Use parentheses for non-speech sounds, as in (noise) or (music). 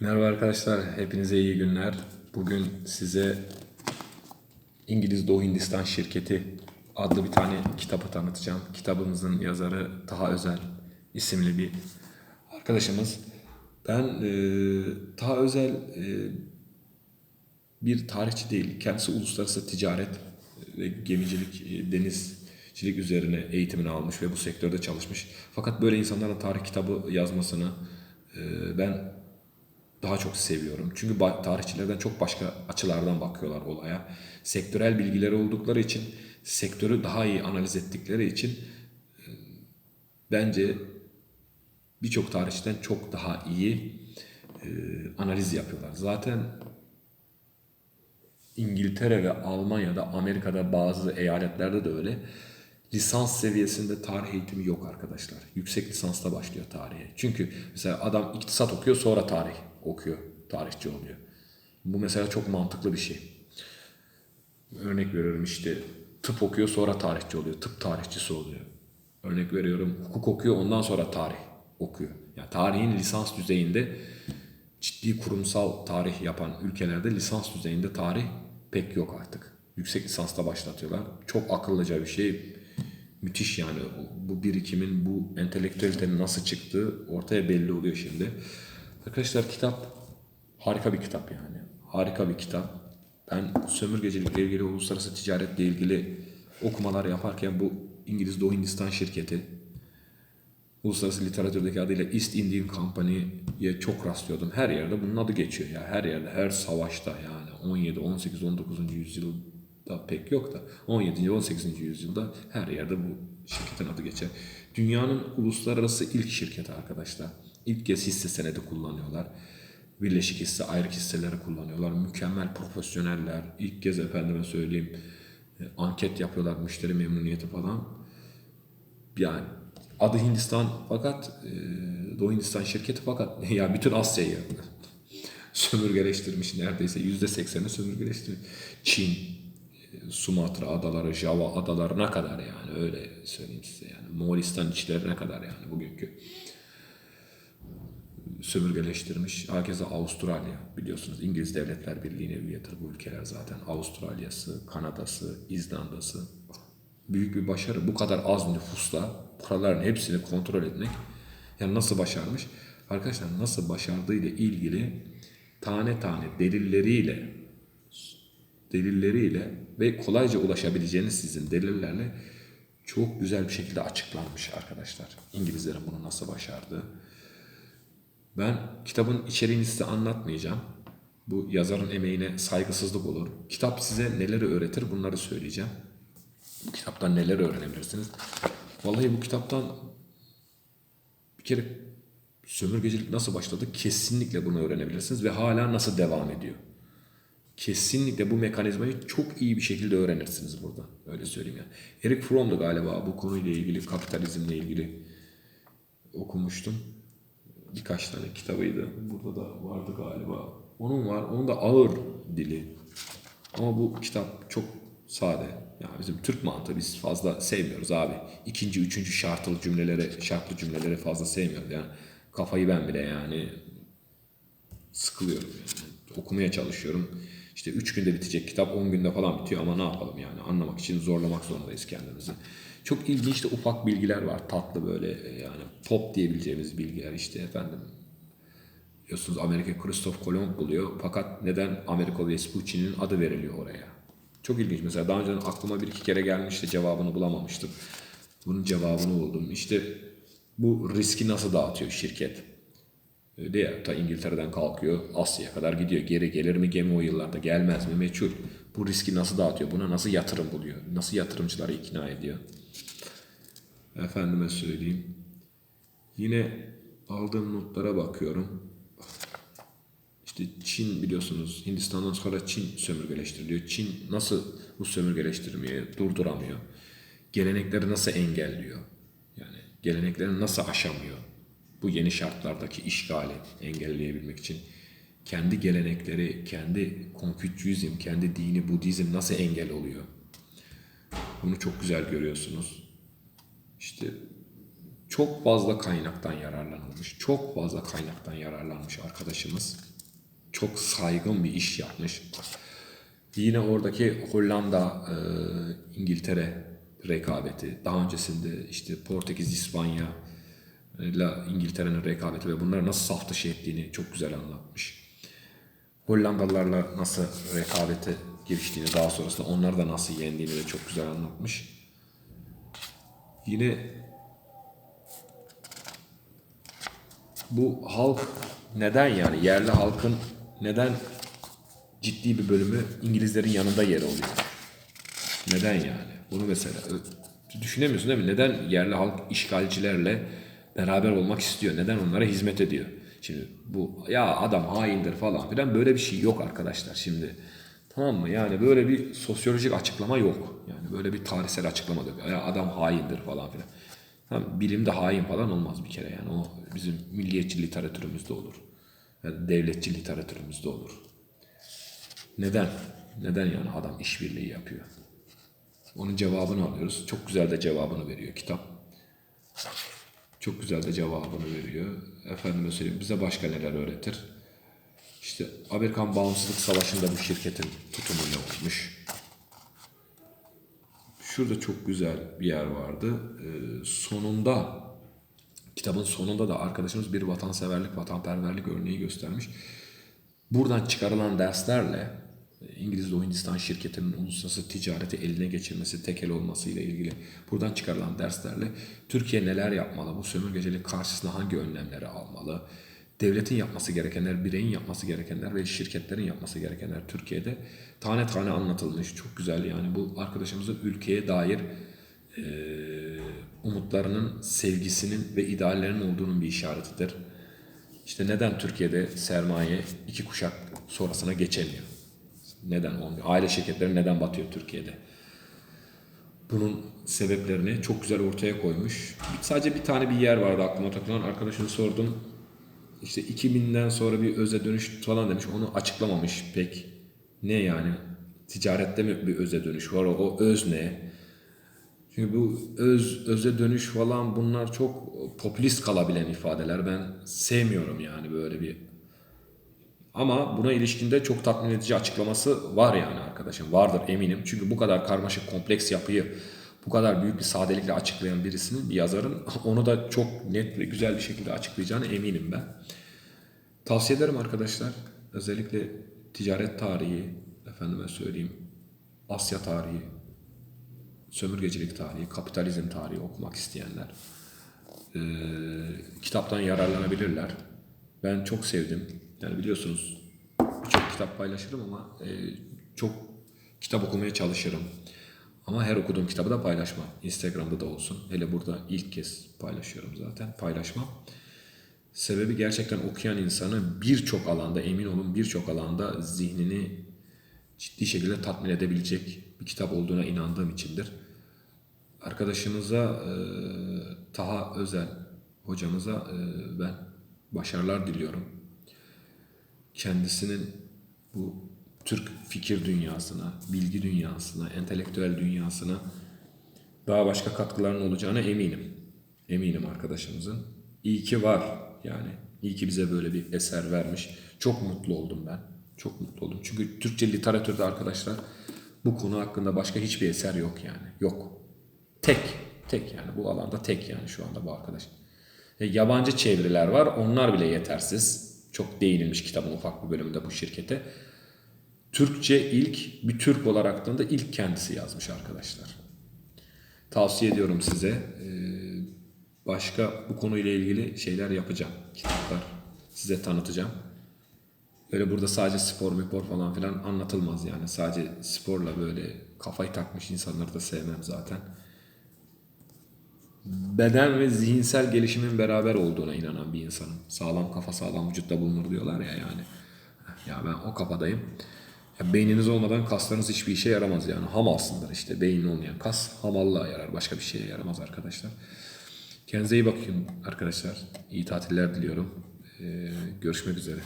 Merhaba arkadaşlar, hepinize iyi günler. Bugün size İngiliz Doğu Hindistan Şirketi adlı bir tane kitabı tanıtacağım. Kitabımızın yazarı Taha Özel isimli bir arkadaşımız. Ben e, Taha Özel e, bir tarihçi değil, kendisi uluslararası ticaret ve gemicilik, e, denizcilik üzerine eğitimini almış ve bu sektörde çalışmış. Fakat böyle insanların tarih kitabı yazmasını e, ben daha çok seviyorum. Çünkü tarihçilerden çok başka açılardan bakıyorlar olaya. Sektörel bilgileri oldukları için, sektörü daha iyi analiz ettikleri için e, bence birçok tarihçiden çok daha iyi e, analiz yapıyorlar. Zaten İngiltere ve Almanya'da, Amerika'da bazı eyaletlerde de öyle. Lisans seviyesinde tarih eğitimi yok arkadaşlar. Yüksek lisansta başlıyor tarihe. Çünkü mesela adam iktisat okuyor sonra tarih okuyor. Tarihçi oluyor. Bu mesela çok mantıklı bir şey. Örnek veriyorum işte tıp okuyor sonra tarihçi oluyor. Tıp tarihçisi oluyor. Örnek veriyorum hukuk okuyor ondan sonra tarih okuyor. Yani tarihin lisans düzeyinde ciddi kurumsal tarih yapan ülkelerde lisans düzeyinde tarih pek yok artık. Yüksek lisansta başlatıyorlar. Çok akıllıca bir şey. Müthiş yani. Bu birikimin, bu entelektüelitenin nasıl çıktığı ortaya belli oluyor şimdi. Arkadaşlar kitap harika bir kitap yani. Harika bir kitap. Ben sömürgecilikle ilgili, uluslararası ticaretle ilgili okumalar yaparken bu İngiliz Doğu Hindistan şirketi uluslararası literatürdeki adıyla East Indian Company'ye çok rastlıyordum. Her yerde bunun adı geçiyor ya. Her yerde, her savaşta yani 17, 18, 19. yüzyılda pek yok da 17. 18. yüzyılda her yerde bu şirketin adı geçer. Dünyanın uluslararası ilk şirketi arkadaşlar. İlk kez hisse senedi kullanıyorlar. Birleşik hisse, ayrık hisseleri kullanıyorlar. Mükemmel profesyoneller. İlk kez efendime söyleyeyim e, anket yapıyorlar müşteri memnuniyeti falan. Yani adı Hindistan fakat e, Doğu Hindistan şirketi fakat (laughs) ya bütün Asya'yı (laughs) sömürgeleştirmiş neredeyse yüzde sekseni sömürgeleştirmiş. Çin, Sumatra adaları, Java adalarına kadar yani öyle söyleyeyim size yani Moğolistan içlerine kadar yani bugünkü sömürgeleştirmiş. Herkese Avustralya biliyorsunuz İngiliz Devletler Birliği'ne üyedir bu ülkeler zaten. Avustralya'sı, Kanada'sı, İzlanda'sı. Büyük bir başarı. Bu kadar az nüfusla buraların hepsini kontrol etmek. Yani nasıl başarmış? Arkadaşlar nasıl başardığı ile ilgili tane tane delilleriyle delilleriyle ve kolayca ulaşabileceğiniz sizin delillerle çok güzel bir şekilde açıklanmış arkadaşlar. İngilizlerin bunu nasıl başardığı. Ben kitabın içeriğini size anlatmayacağım. Bu yazarın emeğine saygısızlık olur. Kitap size neleri öğretir bunları söyleyeceğim. Bu kitaptan neler öğrenebilirsiniz? Vallahi bu kitaptan bir kere sömürgecilik nasıl başladı kesinlikle bunu öğrenebilirsiniz ve hala nasıl devam ediyor. Kesinlikle bu mekanizmayı çok iyi bir şekilde öğrenirsiniz burada. Öyle söyleyeyim yani. Eric Fromm'du galiba bu konuyla ilgili, kapitalizmle ilgili okumuştum birkaç tane kitabıydı. Burada da vardı galiba. Onun var. Onun da ağır dili. Ama bu kitap çok sade. Yani bizim Türk mantığı biz fazla sevmiyoruz abi. İkinci, üçüncü şartlı cümlelere, şartlı cümleleri fazla sevmiyoruz. Yani kafayı ben bile yani sıkılıyorum yani. Okumaya çalışıyorum. İşte üç günde bitecek kitap 10 günde falan bitiyor ama ne yapalım yani anlamak için zorlamak zorundayız kendimizi. Çok ilginç de ufak bilgiler var tatlı böyle yani pop diyebileceğimiz bilgiler işte efendim. Biliyorsunuz Amerika Christoph Kolomb buluyor fakat neden Amerika Vespucci'nin adı veriliyor oraya? Çok ilginç mesela daha önce aklıma bir iki kere gelmişti cevabını bulamamıştım. Bunun cevabını buldum. İşte bu riski nasıl dağıtıyor şirket? Öyle ya ta İngiltere'den kalkıyor Asya'ya kadar gidiyor. Geri gelir mi gemi o yıllarda gelmez mi meçhul. Bu riski nasıl dağıtıyor? Buna nasıl yatırım buluyor? Nasıl yatırımcıları ikna ediyor? Efendime söyleyeyim. Yine aldığım notlara bakıyorum. İşte Çin biliyorsunuz Hindistan'dan sonra Çin sömürgeleştiriliyor. Çin nasıl bu sömürgeleştirmeyi durduramıyor? Gelenekleri nasıl engelliyor? Yani gelenekleri nasıl aşamıyor? Bu yeni şartlardaki işgali engelleyebilmek için kendi gelenekleri, kendi Konfüçyüzm, kendi dini Budizm nasıl engel oluyor? Bunu çok güzel görüyorsunuz. İşte çok fazla kaynaktan yararlanılmış. Çok fazla kaynaktan yararlanmış arkadaşımız. Çok saygın bir iş yapmış. Yine oradaki Hollanda, e, İngiltere rekabeti, daha öncesinde işte Portekiz, İspanya ile İngiltere'nin rekabeti ve bunları nasıl saf dışı ettiğini çok güzel anlatmış. Hollandalılarla nasıl rekabete giriştiğini, daha sonrasında onları da nasıl yendiğini de çok güzel anlatmış. Yine bu halk neden yani yerli halkın neden ciddi bir bölümü İngilizlerin yanında yer alıyor? Neden yani? Bunu mesela düşünemiyorsun değil mi? Neden yerli halk işgalcilerle beraber olmak istiyor? Neden onlara hizmet ediyor? Şimdi bu ya adam haindir falan filan böyle bir şey yok arkadaşlar şimdi. Tamam mı? Yani böyle bir sosyolojik açıklama yok. Yani böyle bir tarihsel açıklama da yok. Ya adam haindir falan filan. Tamam, bilimde hain falan olmaz bir kere yani. O bizim milliyetçi literatürümüzde olur. Yani devletçi literatürümüzde olur. Neden? Neden yani adam işbirliği yapıyor? Onun cevabını alıyoruz. Çok güzel de cevabını veriyor kitap. Çok güzel de cevabını veriyor. Efendime söyleyeyim bize başka neler öğretir? İşte Amerikan Bağımsızlık Savaşı'nda bu şirketin tutumu ne olmuş? Şurada çok güzel bir yer vardı. Ee, sonunda kitabın sonunda da arkadaşımız bir vatanseverlik, vatanperverlik örneği göstermiş. Buradan çıkarılan derslerle İngiliz Doğu Hindistan şirketinin uluslararası ticareti eline geçirmesi, tekel olması ile ilgili buradan çıkarılan derslerle Türkiye neler yapmalı, bu sömürgecilik karşısında hangi önlemleri almalı, devletin yapması gerekenler, bireyin yapması gerekenler ve şirketlerin yapması gerekenler Türkiye'de tane tane anlatılmış. Çok güzel yani bu arkadaşımızın ülkeye dair e, umutlarının, sevgisinin ve ideallerinin olduğunun bir işaretidir. İşte neden Türkiye'de sermaye iki kuşak sonrasına geçemiyor? Neden olmuyor? Aile şirketleri neden batıyor Türkiye'de? Bunun sebeplerini çok güzel ortaya koymuş. Sadece bir tane bir yer vardı aklıma takılan. Arkadaşına sordum. İşte 2000'den sonra bir öze dönüş falan demiş. Onu açıklamamış pek. Ne yani? Ticarette mi bir öze dönüş var? O öz ne? Çünkü bu öz, öze dönüş falan bunlar çok popülist kalabilen ifadeler. Ben sevmiyorum yani böyle bir. Ama buna ilişkinde çok tatmin edici açıklaması var yani arkadaşım. Vardır eminim. Çünkü bu kadar karmaşık, kompleks yapıyı bu kadar büyük bir sadelikle açıklayan birisinin, bir yazarın (laughs) onu da çok net ve güzel bir şekilde açıklayacağını eminim ben. Tavsiye ederim arkadaşlar. Özellikle ticaret tarihi, efendime söyleyeyim, Asya tarihi, sömürgecilik tarihi, kapitalizm tarihi okumak isteyenler e, kitaptan yararlanabilirler. Ben çok sevdim. Yani biliyorsunuz birçok kitap paylaşırım ama e, çok kitap okumaya çalışırım. Ama her okuduğum kitabı da paylaşmam. Instagram'da da olsun. Hele burada ilk kez paylaşıyorum zaten. Paylaşmam. Sebebi gerçekten okuyan insanı birçok alanda emin olun birçok alanda zihnini ciddi şekilde tatmin edebilecek bir kitap olduğuna inandığım içindir. Arkadaşımıza e, Taha Özel hocamıza e, ben başarılar diliyorum. Kendisinin bu Türk fikir dünyasına, bilgi dünyasına, entelektüel dünyasına daha başka katkılarının olacağına eminim. Eminim arkadaşımızın. İyi ki var yani. İyi ki bize böyle bir eser vermiş. Çok mutlu oldum ben. Çok mutlu oldum. Çünkü Türkçe literatürde arkadaşlar bu konu hakkında başka hiçbir eser yok yani. Yok. Tek. Tek yani. Bu alanda tek yani şu anda bu arkadaş. E, yabancı çeviriler var. Onlar bile yetersiz. Çok değinilmiş kitabın ufak bir bölümünde bu şirkete. Türkçe ilk bir Türk olaraktan da ilk kendisi yazmış arkadaşlar. Tavsiye ediyorum size. Ee, Başka bu konuyla ilgili şeyler yapacağım. Kitaplar size tanıtacağım. Böyle burada sadece spor, spor falan filan anlatılmaz yani. Sadece sporla böyle kafayı takmış insanları da sevmem zaten. Beden ve zihinsel gelişimin beraber olduğuna inanan bir insanım. Sağlam kafa sağlam vücutta bulunur diyorlar ya yani. Ya ben o kafadayım. Ya beyniniz olmadan kaslarınız hiçbir işe yaramaz yani. Hamalsındır işte. Beyin olmayan kas hamallığa yarar. Başka bir şeye yaramaz arkadaşlar. Kendinize iyi bakın arkadaşlar. İyi tatiller diliyorum. Ee, görüşmek üzere.